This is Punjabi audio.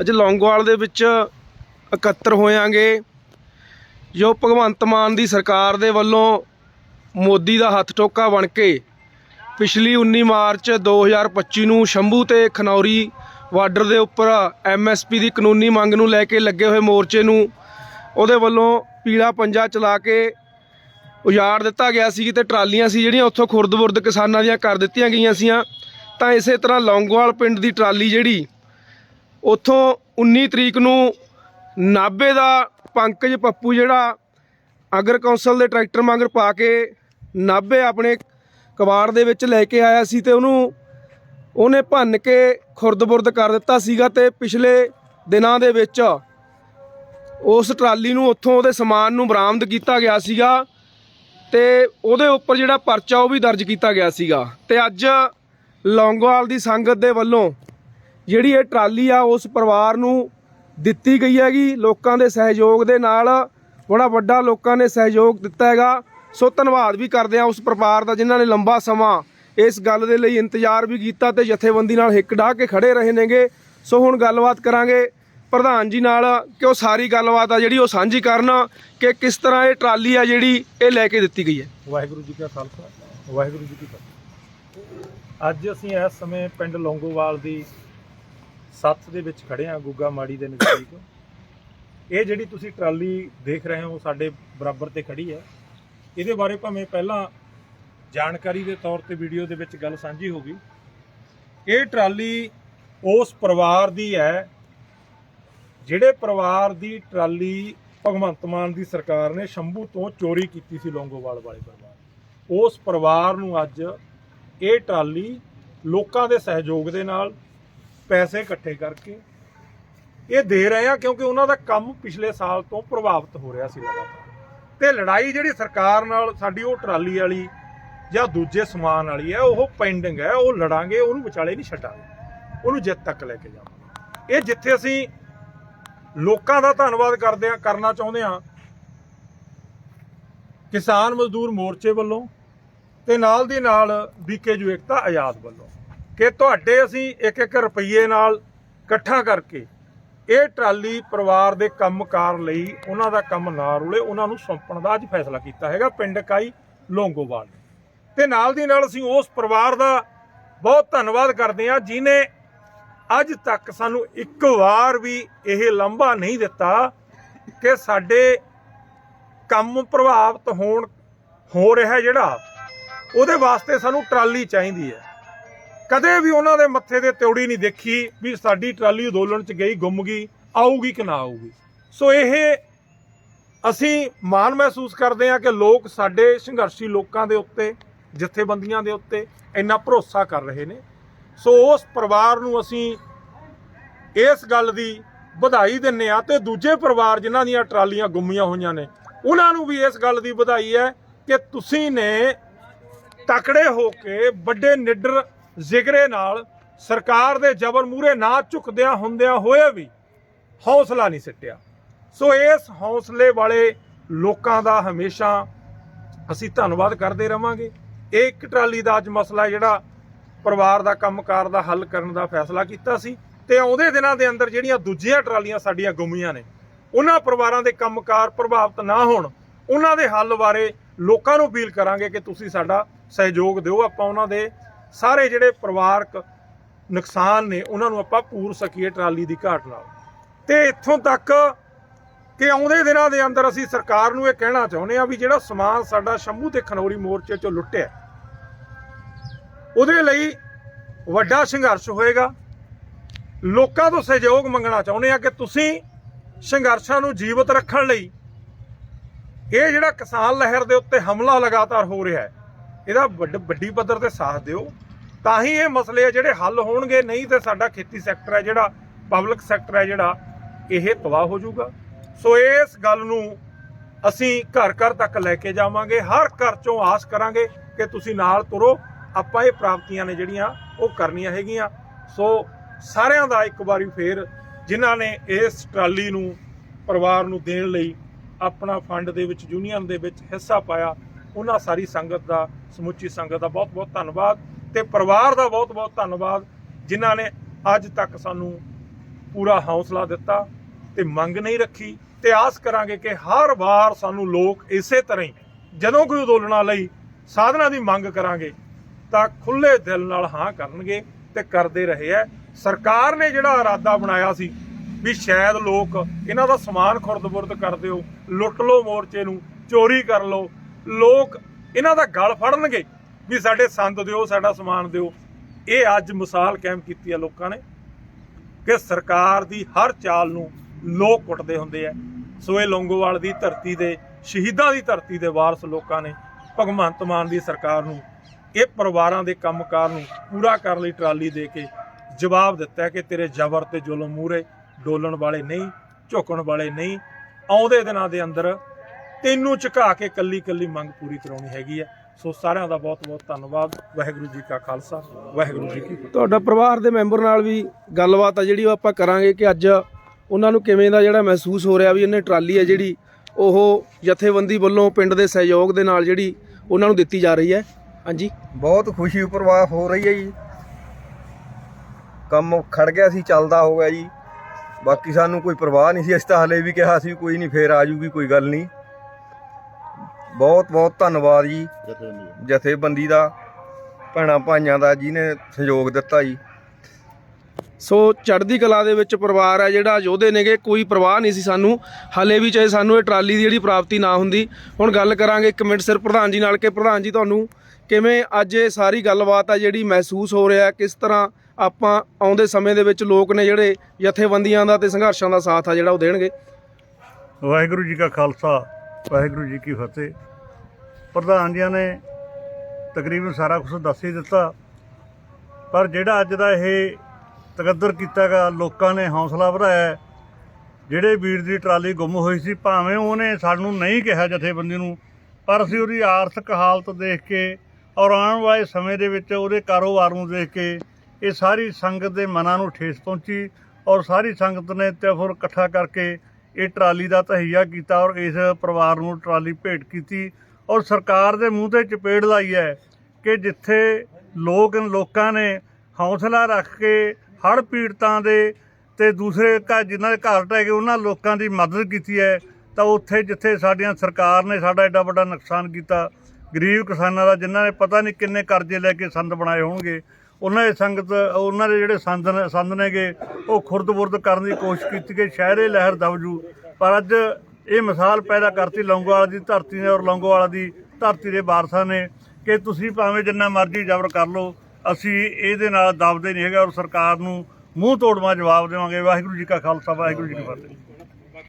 ਅੱਜ ਲੌਂਗੋਵਾਲ ਦੇ ਵਿੱਚ ਇਕੱਤਰ ਹੋਇਆਂਗੇ। ਜੋ ਭਗਵੰਤ ਮਾਨ ਦੀ ਸਰਕਾਰ ਦੇ ਵੱਲੋਂ ਮੋਦੀ ਦਾ ਹੱਥ ਟੋਕਾ ਬਣ ਕੇ ਪਿਛਲੀ 19 ਮਾਰਚ 2025 ਨੂੰ ਸ਼ੰਭੂ ਤੇ ਖਨੌਰੀ ਬਾਰਡਰ ਦੇ ਉੱਪਰ ਐਮਐਸਪੀ ਦੀ ਕਾਨੂੰਨੀ ਮੰਗ ਨੂੰ ਲੈ ਕੇ ਲੱਗੇ ਹੋਏ ਮੋਰਚੇ ਨੂੰ ਉਹਦੇ ਵੱਲੋਂ ਪੀਲਾ ਪੰਜਾ ਚਲਾ ਕੇ ਉਜਾੜ ਦਿੱਤਾ ਗਿਆ ਸੀ ਤੇ ਟਰਾਲੀਆਂ ਸੀ ਜਿਹੜੀਆਂ ਉੱਥੋਂ ਖੁਰਦ-ਬੁਰਦ ਕਿਸਾਨਾਂ ਦੀਆਂ ਕਰ ਦਿੱਤੀਆਂ ਗਈਆਂ ਸੀਆਂ। ਤਾਂ ਇਸੇ ਤਰ੍ਹਾਂ ਲੌਂਗੋਵਾਲ ਪਿੰਡ ਦੀ ਟਰਾਲੀ ਜਿਹੜੀ ਉੱਥੋਂ 19 ਤਰੀਕ ਨੂੰ ਨਾਭੇ ਦਾ ਪੰਕਜ ਪੱਪੂ ਜਿਹੜਾ ਅਗਰ ਕੌਂਸਲ ਦੇ ਟਰੈਕਟਰ ਮਗਰ ਪਾ ਕੇ ਨਾਭੇ ਆਪਣੇ ਕਵਾੜ ਦੇ ਵਿੱਚ ਲੈ ਕੇ ਆਇਆ ਸੀ ਤੇ ਉਹਨੂੰ ਉਹਨੇ ਭੰਨ ਕੇ ਖੁਰਦ-ਬੁਰਦ ਕਰ ਦਿੱਤਾ ਸੀਗਾ ਤੇ ਪਿਛਲੇ ਦਿਨਾਂ ਦੇ ਵਿੱਚ ਉਸ ਟਰਾਲੀ ਨੂੰ ਉੱਥੋਂ ਉਹਦੇ ਸਮਾਨ ਨੂੰ ਬਰਾਮਦ ਕੀਤਾ ਗਿਆ ਸੀਗਾ ਤੇ ਉਹਦੇ ਉੱਪਰ ਜਿਹੜਾ ਪਰਚਾ ਉਹ ਵੀ ਦਰਜ ਕੀਤਾ ਗਿਆ ਸੀਗਾ ਤੇ ਅੱਜ ਲੌਂਗੋਵਾਲ ਦੀ ਸੰਗਤ ਦੇ ਵੱਲੋਂ ਜਿਹੜੀ ਇਹ ਟਰਾਲੀ ਆ, ਉਸ ਪਰਿਵਾਰ ਨੂੰ ਦਿੱਤੀ ਗਈ ਹੈਗੀ, ਲੋਕਾਂ ਦੇ ਸਹਿਯੋਗ ਦੇ ਨਾਲ, ਬੜਾ ਵੱਡਾ ਲੋਕਾਂ ਨੇ ਸਹਿਯੋਗ ਦਿੱਤਾ ਹੈਗਾ। ਸੋ ਧੰਨਵਾਦ ਵੀ ਕਰਦੇ ਆ ਉਸ ਪਰਿਵਾਰ ਦਾ, ਜਿਨ੍ਹਾਂ ਨੇ ਲੰਬਾ ਸਮਾਂ ਇਸ ਗੱਲ ਦੇ ਲਈ ਇੰਤਜ਼ਾਰ ਵੀ ਕੀਤਾ ਤੇ ਜਥੇਬੰਦੀ ਨਾਲ ਹਿੱਕ ਢਾਹ ਕੇ ਖੜੇ ਰਹੇ ਨੇਗੇ। ਸੋ ਹੁਣ ਗੱਲਬਾਤ ਕਰਾਂਗੇ ਪ੍ਰਧਾਨ ਜੀ ਨਾਲ, ਕਿ ਉਹ ਸਾਰੀ ਗੱਲਬਾਤ ਆ ਜਿਹੜੀ ਉਹ ਸਾਂਝੀ ਕਰਨ, ਕਿ ਕਿਸ ਤਰ੍ਹਾਂ ਇਹ ਟਰਾਲੀ ਆ ਜਿਹੜੀ ਇਹ ਲੈ ਕੇ ਦਿੱਤੀ ਗਈ ਹੈ। ਵਾਹਿਗੁਰੂ ਜੀ ਕਾ ਖਾਲਸਾ, ਵਾਹਿਗੁਰੂ ਜੀ ਕੀ ਫਤਿਹ। ਅੱਜ ਅਸੀਂ ਇਸ ਸਮੇਂ ਪਿੰਡ ਲੌਂਗੋਵਾਲ ਦੀ ਸੱਤ ਦੇ ਵਿੱਚ ਖੜੇ ਹਾਂ ਗੁੱਗਾ ਮਾੜੀ ਦੇ ਨਜ਼ਦੀਕ। ਇਹ ਜਿਹੜੀ ਤੁਸੀਂ ਟਰਾਲੀ ਦੇਖ ਰਹੇ ਹੋ ਸਾਡੇ ਬਰਾਬਰ ਤੇ ਖੜੀ ਹੈ। ਇਹਦੇ ਬਾਰੇ ਭਾਵੇਂ ਪਹਿਲਾਂ ਜਾਣਕਾਰੀ ਦੇ ਤੌਰ ਤੇ ਵੀਡੀਓ ਦੇ ਵਿੱਚ ਗੱਲ ਸਾਂਝੀ ਹੋ ਗਈ। ਇਹ ਟਰਾਲੀ ਉਸ ਪਰਿਵਾਰ ਦੀ ਹੈ, ਜਿਹੜੇ ਪਰਿਵਾਰ ਦੀ ਟਰਾਲੀ ਭਗਵੰਤ ਮਾਨ ਦੀ ਸਰਕਾਰ ਨੇ ਸ਼ੰਭੂ ਤੋਂ ਚੋਰੀ ਕੀਤੀ ਸੀ ਲੌਂਗੋਵਾਲ ਵਾਲੇ ਪਰਿਵਾਰ ਉਸ ਪਰਿਵਾਰ ਨੂੰ ਅੱਜ ਇਹ ਟਰਾਲੀ ਲੋਕਾਂ ਦੇ ਸਹਿਯੋਗ ਦੇ ਨਾਲ ਪੈਸੇ ਇਕੱਠੇ ਕਰਕੇ ਇਹ ਦੇ ਰਹੇ ਆ ਕਿਉਂਕਿ ਉਹਨਾਂ ਦਾ ਕੰਮ ਪਿਛਲੇ ਸਾਲ ਤੋਂ ਪ੍ਰਭਾਵਿਤ ਹੋ ਰਿਹਾ ਸੀ ਲਗਾਤਾਰ। ਤੇ ਲੜਾਈ ਜਿਹੜੀ ਸਰਕਾਰ ਨਾਲ ਸਾਡੀ ਉਹ ਟਰਾਲੀ ਵਾਲੀ ਜਾਂ ਦੂਜੇ ਸਮਾਨ ਵਾਲੀ ਹੈ, ਉਹ ਪੈਂਡਿੰਗ ਹੈ, ਉਹ ਲੜਾਂਗੇ, ਉਹਨੂੰ ਵਿਚਾਲੇ ਨਹੀਂ ਛੱਡਾਂਗੇ। ਉਹਨੂੰ ਜਿੱਤ ਤੱਕ ਲੈ ਕੇ ਜਾਵਾਂਗੇ। ਇਹ ਜਿੱਥੇ ਅਸੀਂ ਲੋਕਾਂ ਦਾ ਧੰਨਵਾਦ ਕਰਦੇ ਆ ਕਰਨਾ ਚਾਹੁੰਦੇ ਆ ਕਿਸਾਨ ਮਜ਼ਦੂਰ ਮੋਰਚੇ ਵੱਲੋਂ ਤੇ ਨਾਲ ਦੀ ਨਾਲ ਬੀਕੇਯੂ ਏਕਤਾ ਆਜ਼ਾਦ ਵੱਲੋਂ। ਕਿ ਤੁਹਾਡੇ ਅਸੀਂ ਇੱਕ ਇੱਕ ਰੁਪਈਏ ਨਾਲ ਇਕੱਠਾ ਕਰਕੇ ਇਹ ਟਰਾਲੀ ਪਰਿਵਾਰ ਦੇ ਕੰਮਕਾਰ ਲਈ ਉਹਨਾਂ ਦਾ ਕੰਮ ਨਾ ਰੁਲੇ, ਉਹਨਾਂ ਨੂੰ ਸੌਂਪਣ ਦਾ ਅੱਜ ਫੈਸਲਾ ਕੀਤਾ ਹੈਗਾ ਪਿੰਡ ਕਾਈ ਲੋਂਗੋਵਾਲ ਨੇ। ਤੇ ਨਾਲ ਦੀ ਨਾਲ ਅਸੀਂ ਉਸ ਪਰਿਵਾਰ ਦਾ ਬਹੁਤ ਧੰਨਵਾਦ ਕਰਦੇ ਹਾਂ ਜਿਨੇ ਅੱਜ ਤੱਕ ਸਾਨੂੰ ਇੱਕ ਵਾਰ ਵੀ ਇਹ ਲੰਬਾ ਨਹੀਂ ਦਿੱਤਾ ਕਿ ਸਾਡੇ ਕੰਮ ਪ੍ਰਭਾਵਿਤ ਹੋਣ, ਹੋ ਰਿਹਾ ਜਿਹੜਾ, ਉਹਦੇ ਵਾਸਤੇ ਸਾਨੂੰ ਟਰਾਲੀ ਚਾਹੀਦੀ ਹੈ ਕਦੇ ਵੀ ਉਹਨਾਂ ਦੇ ਮੱਥੇ ਤੇ ਤਿਉੜੀ ਨਹੀਂ ਦੇਖੀ ਵੀ ਸਾਡੀ ਟਰਾਲੀ ਅੰਦੋਲਨ ਚ ਗਈ, ਗੁੰਮ ਗਈ, ਆਊਗੀ ਕਿ ਨਾ ਆਊਗੀ। ਸੋ ਇਹ ਅਸੀਂ ਮਾਣ ਮਹਿਸੂਸ ਕਰਦੇ ਹਾਂ ਕਿ ਲੋਕ ਸਾਡੇ ਸੰਘਰਸ਼ੀ ਲੋਕਾਂ ਦੇ ਉੱਤੇ, ਜਥੇਬੰਦੀਆਂ ਦੇ ਉੱਤੇ ਇੰਨਾ ਭਰੋਸਾ ਕਰ ਰਹੇ ਨੇ। ਸੋ ਉਸ ਪਰਿਵਾਰ ਨੂੰ ਅਸੀਂ ਇਸ ਗੱਲ ਦੀ ਵਧਾਈ ਦਿੰਨੇ ਆ ਤੇ ਦੂਜੇ ਪਰਿਵਾਰ ਜਿਨ੍ਹਾਂ ਦੀਆਂ ਟਰਾਲੀਆਂ ਗੁੰਮੀਆਂ ਹੋਈਆਂ ਨੇ, ਉਹਨਾਂ ਨੂੰ ਵੀ ਇਸ ਗੱਲ ਦੀ ਵਧਾਈ ਹੈ ਕਿ ਤੁਸੀਂ ਨੇ ਤਕੜੇ ਹੋ ਕੇ ਵੱਡੇ ਨਿਡਰ ਜ਼ਿਗਰੇ ਨਾਲ ਸਰਕਾਰ ਦੇ ਜ਼ਬਰ ਮੂਰੇ ਨਾ ਝੁਕਦਿਆਂ ਹੁੰਦਿਆਂ ਹੋਏ ਵੀ ਹੌਸਲਾ ਨਹੀਂ ਸਿੱਟਿਆ। ਸੋ ਇਸ ਹੌਸਲੇ ਵਾਲੇ ਲੋਕਾਂ ਦਾ ਹਮੇਸ਼ਾ ਅਸੀਂ ਧੰਨਵਾਦ ਕਰਦੇ ਰਵਾਂਗੇ। ਇਹ ਇੱਕ ਟਰਾਲੀ ਦਾ ਅੱਜ ਮਸਲਾ ਜਿਹੜਾ ਪਰਿਵਾਰ ਦਾ ਕੰਮਕਾਰ ਦਾ ਹੱਲ ਕਰਨ ਦਾ ਫੈਸਲਾ ਕੀਤਾ ਸੀ ਤੇ ਆਉਂਦੇ ਦਿਨਾਂ ਦੇ ਅੰਦਰ ਜਿਹੜੀਆਂ ਦੂਜੀਆਂ ਟਰਾਲੀਆਂ ਸਾਡੀਆਂ ਗੁੰਮੀਆਂ ਨੇ, ਉਹਨਾਂ ਪਰਿਵਾਰਾਂ ਦੇ ਕੰਮਕਾਰ ਪ੍ਰਭਾਵਿਤ ਨਾ ਹੋਣ, ਉਹਨਾਂ ਦੇ ਹੱਲ ਬਾਰੇ ਲੋਕਾਂ ਨੂੰ ਅਪੀਲ ਕਰਾਂਗੇ ਕਿ ਤੁਸੀਂ ਸਾਡਾ ਸਹਿਯੋਗ ਦਿਓ। ਆਪਾਂ ਉਹਨਾਂ ਦੇ ਸਾਰੇ ਜਿਹੜੇ ਪਰਿਵਾਰਕ ਨੁਕਸਾਨ ਨੇ, ਉਹਨਾਂ ਨੂੰ ਆਪਾਂ ਪੂਰ ਸਕੀਏ ਟਰਾਲੀ ਦੀ ਘਾਟ ਨਾਲ। ਤੇ ਇੱਥੋਂ ਤੱਕ ਕਿ ਆਉਂਦੇ ਦਿਨਾਂ ਦੇ ਅੰਦਰ ਅਸੀਂ ਸਰਕਾਰ ਨੂੰ ਇਹ ਕਹਿਣਾ ਚਾਹੁੰਦੇ ਆ ਵੀ ਜਿਹੜਾ ਸਮਾਨ ਸਾਡਾ ਸ਼ੰਭੂ ਤੇ ਖਨੌਰੀ ਮੋਰਚੇ ਚੋਂ ਲੁੱਟਿਆ, ਉਹਦੇ ਲਈ ਵੱਡਾ ਸੰਘਰਸ਼ ਹੋਏਗਾ। ਲੋਕਾਂ ਤੋਂ ਸਹਿਯੋਗ ਮੰਗਣਾ ਚਾਹੁੰਦੇ ਆ ਕਿ ਤੁਸੀਂ ਸੰਘਰਸ਼ਾਂ ਨੂੰ ਜੀਵਤ ਰੱਖਣ ਲਈ ਇਹ ਜਿਹੜਾ ਕਿਸਾਨ ਲਹਿਰ ਦੇ ਉੱਤੇ ਹਮਲਾ ਲਗਾਤਾਰ ਹੋ ਰਿਹਾ ਹੈ, ਇਹਦਾ ਵੱਡ- ਵੱਡੀ ਪੱਧਰ ਤੇ ਸਾਥ ਦਿਓ। ਤਾਂ ਹੀ ਇਹ ਮਸਲੇ ਆ ਜਿਹੜੇ ਹੱਲ ਹੋਣਗੇ, ਨਹੀਂ ਤੇ ਸਾਡਾ ਖੇਤੀ ਸੈਕਟਰ ਹੈ ਜਿਹੜਾ ਪਬਲਿਕ ਸੈਕਟਰ ਹੈ ਜਿਹੜਾ, ਇਹ ਤਬਾਹ ਹੋ ਜਾਊਗਾ। ਸੋ ਇਸ ਗੱਲ ਨੂੰ ਅਸੀਂ ਘਰ ਘਰ ਤੱਕ ਲੈ ਕੇ ਜਾਵਾਂਗੇ, ਹਰ ਘਰ ਚੋਂ ਆਸ ਕਰਾਂਗੇ ਕਿ ਤੁਸੀਂ ਨਾਲ ਤੁਰੋ, ਆਪਾਂ ਇਹ ਪ੍ਰਾਪਤੀਆਂ ਨੇ ਜਿਹੜੀਆਂ, ਉਹ ਕਰਨੀਆਂ ਹੈਗੀਆਂ। ਸੋ ਸਾਰਿਆਂ ਦਾ ਇੱਕ ਵਾਰੀ ਫੇਰ ਜਿਨ੍ਹਾਂ ਨੇ ਇਸ ਟਰਾਲੀ ਨੂੰ ਪਰਿਵਾਰ ਨੂੰ ਦੇਣ ਲਈ ਆਪਣਾ ਫੰਡ ਦੇ ਵਿੱਚ ਯੂਨੀਅਨ ਦੇ ਵਿੱਚ ਹਿੱਸਾ ਪਾਇਆ, ਉਹਨਾਂ ਸਾਰੀ ਸੰਗਤ ਦਾ, ਸਮੁੱਚੀ ਸੰਗਤ ਦਾ ਬਹੁਤ ਬਹੁਤ ਧੰਨਵਾਦ। ਤੇ ਪਰਿਵਾਰ ਦਾ ਬਹੁਤ ਬਹੁਤ ਧੰਨਵਾਦ, ਜਿਨ੍ਹਾਂ ਨੇ ਅੱਜ ਤੱਕ ਸਾਨੂੰ ਪੂਰਾ ਹੌਸਲਾ ਦਿੱਤਾ ਤੇ ਮੰਗ ਨਹੀਂ ਰੱਖੀ ਤੇ ਆਸ ਕਰਾਂਗੇ ਕਿ ਹਰ ਵਾਰ ਸਾਨੂੰ ਲੋਕ ਇਸੇ ਤਰ੍ਹਾਂ ਹੀ, ਜਦੋਂ ਕੋਈ ਅੰਦੋਲਨਾਂ ਲਈ ਸਾਧਨਾਂ ਦੀ ਮੰਗ ਕਰਾਂਗੇ, ਤਾਂ ਖੁੱਲੇ ਦਿਲ ਨਾਲ ਹਾਂ ਕਰਨਗੇ ਤੇ ਕਰਦੇ ਰਹੇ ਐ। ਸਰਕਾਰ ਨੇ ਜਿਹੜਾ ਇਰਾਦਾ ਬਣਾਇਆ ਸੀ ਵੀ ਸ਼ਾਇਦ ਲੋਕ ਇਹਨਾਂ ਦਾ ਸਮਾਨ ਖੁਰਦ-ਬੁਰਦ ਕਰ ਦਿਓ, ਲੁੱਟ ਲਓ ਮੋਰਚੇ ਨੂੰ, ਚੋਰੀ ਕਰ ਲਓ, ਲੋਕ ਇਹਨਾਂ ਦਾ ਗਲ ਫੜਨਗੇ। ਵੀ ਸਾਡੇ ਸੰਦ ਦਿਓ, ਸਾਡਾ ਸਮਾਨ ਦਿਓ। ਇਹ ਅੱਜ ਮਿਸਾਲ ਕਾਇਮ ਕੀਤੀ ਹੈ ਲੋਕਾਂ ਨੇ ਕਿ ਸਰਕਾਰ ਦੀ ਹਰ ਚਾਲ ਨੂੰ ਲੋਕ ਕੁੱਟਦੇ ਹੁੰਦੇ ਐ ਸੋ ਇਹ ਲੌਂਗੋਵਾਲ ਦੀ ਧਰਤੀ ਦੇ, ਸ਼ਹੀਦਾਂ ਦੀ ਧਰਤੀ ਦੇ ਵਾਰਸ ਲੋਕਾਂ ਨੇ ਭਗਵੰਤ ਮਾਨ ਦੀ ਸਰਕਾਰ ਨੂੰ, ਇਹ ਪਰਿਵਾਰਾਂ ਦੇ ਕੰਮਕਾਰ ਨੂੰ ਪੂਰਾ ਕਰਨ ਲਈ ਟਰਾਲੀ ਦੇ ਕੇ ਜਵਾਬ ਦਿੱਤਾ ਕਿ ਤੇਰੇ ਜ਼ਬਰ ਤੇ ਜ਼ੁਲਮ ਮੂਰੇ ਡੋਲਣ ਵਾਲੇ ਨਹੀਂ, ਝੁਕਣ ਵਾਲੇ ਨਹੀਂ। ਆਉਂਦੇ ਦਿਨਾਂ ਦੇ ਅੰਦਰ ਤੈਨੂੰ ਝੁਕਾ ਕੇ ਕੱਲੀ ਕੱਲੀ ਮੰਗ ਪੂਰੀ ਕਰਾਉਣੀ ਹੈਗੀ ਹੈ ਸੋ ਸਾਰਿਆਂ ਦਾ ਬਹੁਤ ਬਹੁਤ ਧੰਨਵਾਦ। ਵਾਹਿਗੁਰੂ ਜੀ ਕਾ ਖਾਲਸਾ ਵਾਹਿਗੁਰੂ ਜੀ ਕੀ ਫਤਿਹ। ਤੁਹਾਡਾ ਪਰਿਵਾਰ ਦੇ ਮੈਂਬਰ ਨਾਲ ਵੀ ਗੱਲਬਾਤ ਆ ਜਿਹੜੀ ਉਹ ਆਪਾਂ ਕਰਾਂਗੇ ਕਿ ਅੱਜ ਉਹਨਾਂ ਨੂੰ ਕਿਵੇਂ ਦਾ ਜਿਹੜਾ ਮਹਿਸੂਸ ਹੋ ਰਿਹਾ ਵੀ ਇਹਨੇ ਟਰਾਲੀ ਹੈ ਜਿਹੜੀ ਉਹ ਜਥੇਬੰਦੀ ਵੱਲੋਂ ਪਿੰਡ ਦੇ ਸਹਿਯੋਗ ਦੇ ਨਾਲ ਜਿਹੜੀ ਉਹਨਾਂ ਨੂੰ ਦਿੱਤੀ ਜਾ ਰਹੀ ਹੈ। ਹਾਂਜੀ। ਬਹੁਤ ਖੁਸ਼ੀ ਪ੍ਰਵਾਹ ਹੋ ਰਹੀ ਹੈ ਜੀ। ਕੰਮ ਖੜ ਗਿਆ ਸੀ ਚੱਲਦਾ ਹੋ ਗਿਆ ਜੀ। ਬਾਕੀ ਸਾਨੂੰ ਕੋਈ ਪਰਵਾਹ ਨਹੀਂ ਸੀ ਅਸੀਂ ਤਾਂ ਹਲੇ ਵੀ ਕਿਹਾ ਸੀ ਕੋਈ ਨਹੀਂ ਫੇਰ ਆ ਜੂਗੀ ਕੋਈ ਗੱਲ ਨਹੀਂ। ਬਹੁਤ ਬਹੁਤ ਧੰਨਵਾਦ ਜੀ ਜਥੇਬੰਦੀ ਦਾ। ਭੈਣਾਂ ਭਾਈਆਂ ਦਾ ਜਿਹਨੇ ਸਹਿਯੋਗ ਦਿੱਤਾ ਜੀ। ਸੋ ਚੜ੍ਹਦੀ ਕਲਾ ਦੇ ਵਿੱਚ ਪਰਿਵਾਰ ਹੈ ਜਿਹੜਾ ਯੋਧੇ ਨੇਗੇ ਕੋਈ ਪਰਵਾਹ ਨਹੀਂ ਸੀ ਸਾਨੂੰ। ਹਲੇ ਵੀ ਚਾਹੇ ਸਾਨੂੰ ਇਹ ਟਰਾਲੀ ਦੀ ਜਿਹੜੀ ਪ੍ਰਾਪਤੀ ਨਾ ਹੁੰਦੀ। ਹੁਣ ਗੱਲ ਕਰਾਂਗੇ ਇੱਕ ਮਿੰਟ ਸਿਰ ਪ੍ਰਧਾਨ ਜੀ ਨਾਲ ਕਿ ਪ੍ਰਧਾਨ ਜੀ ਤੁਹਾਨੂੰ ਕਿਵੇਂ ਅੱਜ ਇਹ ਸਾਰੀ ਗੱਲਬਾਤ ਆ ਜਿਹੜੀ ਮਹਿਸੂਸ ਹੋ ਰਿਹਾ ਕਿਸ ਤਰ੍ਹਾਂ ਆਪਾਂ ਆਉਂਦੇ ਸਮੇਂ ਦੇ ਵਿੱਚ ਲੋਕ ਨੇ ਜਿਹੜੇ ਜਥੇਬੰਦੀਆਂ ਦਾ ਤੇ ਸੰਘਰਸ਼ਾਂ ਦਾ ਸਾਥ ਆ ਜਿਹੜਾ ਉਹ ਦੇਣਗੇ। ਵਾਹਿਗੁਰੂ ਜੀ ਕਾ ਖਾਲਸਾ। ਵਾਹਿਗੁਰੂ ਜੀ ਕੀ ਫਤਿਹ। ਪ੍ਰਧਾਨ ਜੀ ਨੇ ਤਕਰੀਬਨ ਸਾਰਾ ਕੁਝ ਦੱਸ ਹੀ ਦਿੱਤਾ। ਪਰ ਜਿਹੜਾ ਅੱਜ ਦਾ ਇਹ ਤਕੱਦਰ ਕੀਤਾਗਾ, ਲੋਕਾਂ ਨੇ ਹੌਸਲਾ ਵਧਾਇਆ। ਜਿਹੜੇ ਵੀਰ ਦੀ ਟਰਾਲੀ ਗੁੰਮ ਹੋਈ ਸੀ, ਭਾਵੇਂ ਉਹਨੇ ਸਾਨੂੰ ਨਹੀਂ ਕਿਹਾ ਜਥੇਬੰਦੀ ਨੂੰ, ਪਰ ਅਸੀਂ ਉਹਦੀ ਆਰਥਿਕ ਹਾਲਤ ਦੇਖ ਕੇ ਔਰ ਆਉਣ ਵਾਲੇ ਸਮੇਂ ਦੇ ਵਿੱਚ ਉਹਦੇ ਕਾਰੋਬਾਰ ਨੂੰ ਦੇਖ ਕੇ ਇਹ ਸਾਰੀ ਸੰਗਤ ਦੇ ਮਨਾਂ ਨੂੰ ਠੇਸ ਪਹੁੰਚੀ ਔਰ ਸਾਰੀ ਸੰਗਤ ਨੇ ਤਿਫਰ ਇਕੱਠਾ ਕਰਕੇ ਇਹ ਟਰਾਲੀ ਦਾ ਤਹਈਆ ਕੀਤਾ ਔਰ ਇਸ ਪਰਿਵਾਰ ਨੂੰ ਟਰਾਲੀ ਭੇਟ ਕੀਤੀ ਔਰ ਸਰਕਾਰ ਦੇ ਮੂੰਹ ਤੇ ਚਪੇੜ ਲਾਈ ਹੈ ਕਿ ਜਿੱਥੇ ਲੋਕ ਲੋਕਾਂ ਨੇ ਹੌਸਲਾ ਰੱਖ ਕੇ ਹੜ੍ਹ ਪੀੜਤਾਂ ਦੇ ਤੇ ਦੂਸਰੇ ਘਰ ਜਿਨ੍ਹਾਂ ਦੇ ਘਰ ਢਹਿ ਗਏ, ਉਹਨਾਂ ਲੋਕਾਂ ਦੀ ਮਦਦ ਕੀਤੀ ਹੈ, ਤਾਂ ਉੱਥੇ ਜਿੱਥੇ ਸਾਡੀਆਂ ਸਰਕਾਰ ਨੇ ਸਾਡਾ ਐਡਾ ਵੱਡਾ ਨੁਕਸਾਨ ਕੀਤਾ, ਗਰੀਬ ਕਿਸਾਨਾਂ ਦਾ ਜਿਨ੍ਹਾਂ ਨੇ ਪਤਾ ਨਹੀਂ ਕਿੰਨੇ ਕਰਜ਼ੇ ਲੈ ਕੇ ਸੰਦ ਬਣਾਏ ਹੋਣਗੇ ਉਹਨਾਂ ਦੇ ਸੰਗਤ, ਉਹਨਾਂ ਦੇ ਜਿਹੜੇ ਸੰਦ ਨੇ ਸੰਦ ਨੇਗੇ, ਉਹ ਖੁਰਦ-ਬੁਰਦ ਕਰਨ ਦੀ ਕੋਸ਼ਿਸ਼ ਕੀਤੀ ਕਿ ਸ਼ਹਿਰੇ ਲਹਿਰ ਦਬ ਜੂ। ਪਰ ਅੱਜ ਇਹ ਮਿਸਾਲ ਪੈਦਾ ਕਰਤੀ ਲੌਂਗੋਵਾਲ ਦੀ ਧਰਤੀ ਨੇ ਔਰ ਲੌਂਗੋਵਾਲ ਦੀ ਧਰਤੀ ਦੇ ਵਾਰਸਾਂ ਨੇ ਕਿ ਤੁਸੀਂ ਭਾਵੇਂ ਜਿੰਨਾ ਮਰਜ਼ੀ ਜ਼ਬਰ ਕਰ ਲਓ, ਅਸੀਂ ਇਹਦੇ ਨਾਲ ਦਬਦੇ ਨਹੀਂ ਹੈਗੇ ਔਰ ਸਰਕਾਰ ਨੂੰ ਮੂੰਹ ਤੋੜਵਾ ਜਵਾਬ ਦੇਵਾਂਗੇ। ਵਾਹਿਗੁਰੂ ਜੀ ਕਾ ਖਾਲਸਾ, ਵਾਹਿਗੁਰੂ ਜੀ ਕੀ ਫਤਿਹ।